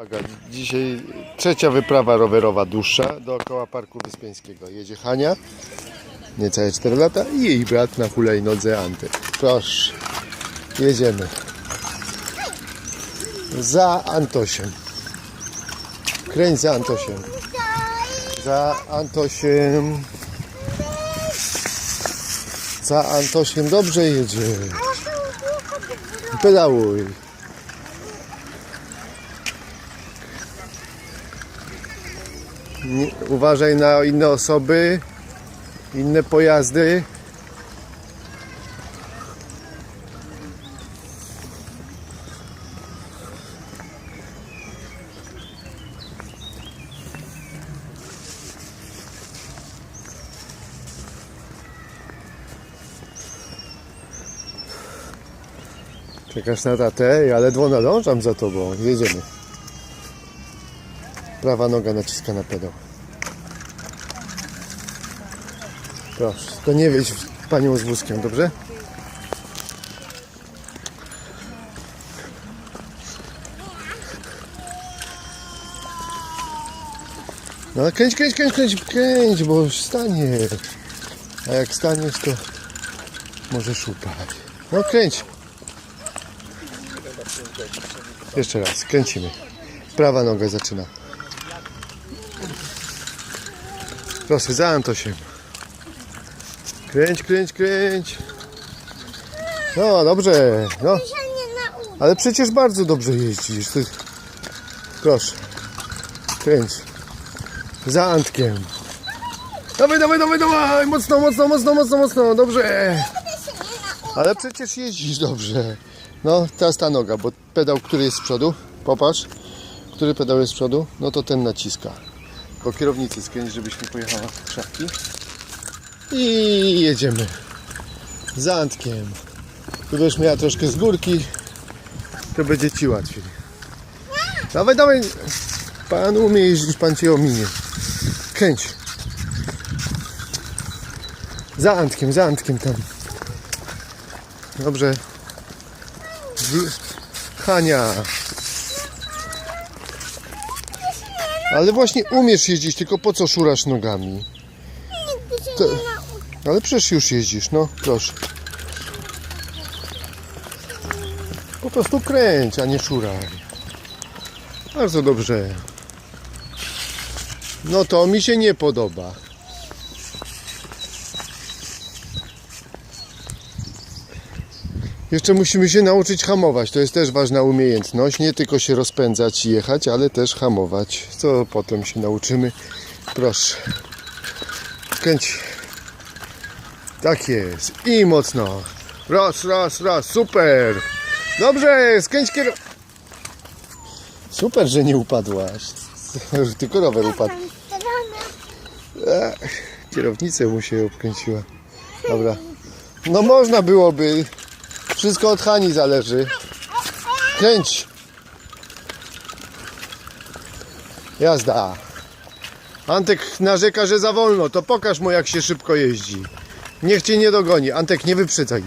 Uwaga, Dzisiaj trzecia wyprawa rowerowa dłuższa dookoła Parku Wyspiańskiego. Jedzie Hania, niecałe 4 lata i jej brat na hulajnodze Antek. Proszę, jedziemy. Za Antosiem. Kręć za Antosiem. Za Antosiem. Za Antosiem dobrze jedzie. Pedałuj. Nie, uważaj na inne osoby, inne pojazdy. Czekasz na tatę? Ja ledwo nadążam za tobą. Jedziemy. Prawa noga naciska na pedał. Proszę, to nie wiedź w panią z wózkiem, dobrze? No kręć, kręć, kręć, kręć, kręć, bo już stanie. A jak staniesz, to możesz upaść. No kręć. Jeszcze raz, kręcimy. Prawa noga zaczyna. Proszę, za Antosiem. Kręć, kręć, kręć. No, dobrze. No, się ale przecież bardzo dobrze jeździsz. Ty... Proszę. Kręć. Za Antkiem. Dawaj, dawaj, dawaj, dawaj. Mocno, mocno, mocno, mocno, mocno. Dobrze. Się. Ale przecież jeździsz dobrze. No, teraz ta noga, bo pedał, który jest z przodu, popatrz, który pedał jest z przodu, no to ten naciska. Po kierownicy skręć, żebyś nie pojechała w szafki. I jedziemy. Za Antkiem. Tu będziesz miała troszkę z górki, to będzie Ci łatwiej. Dawaj, dawaj. Pan umie jeździć, pan Cię ominie. Kręć. Za Antkiem, za Antkiem tam. Dobrze. Hania. Ale właśnie umiesz jeździć, tylko po co szurasz nogami? To-. Ale przecież już jeździsz, no proszę. Po prostu kręć, a nie szuraj. Bardzo dobrze. No to mi się nie podoba. Jeszcze musimy się nauczyć hamować. To jest też ważna umiejętność. Nie tylko się rozpędzać i jechać, ale też hamować. Co potem się nauczymy. Proszę. Kręć. Tak jest. I mocno. Raz, raz, raz. Super. Dobrze, skręć kier... Super, że nie upadłaś. Tylko rower upadł. Ech, kierownicę mu się obkręciła. Dobra. No można byłoby. Wszystko od Hani zależy. Kręć. Jazda. Antek narzeka, że za wolno. To pokaż mu jak się szybko jeździ. Niech cię nie dogoni. Antek, nie wyprzedzaj.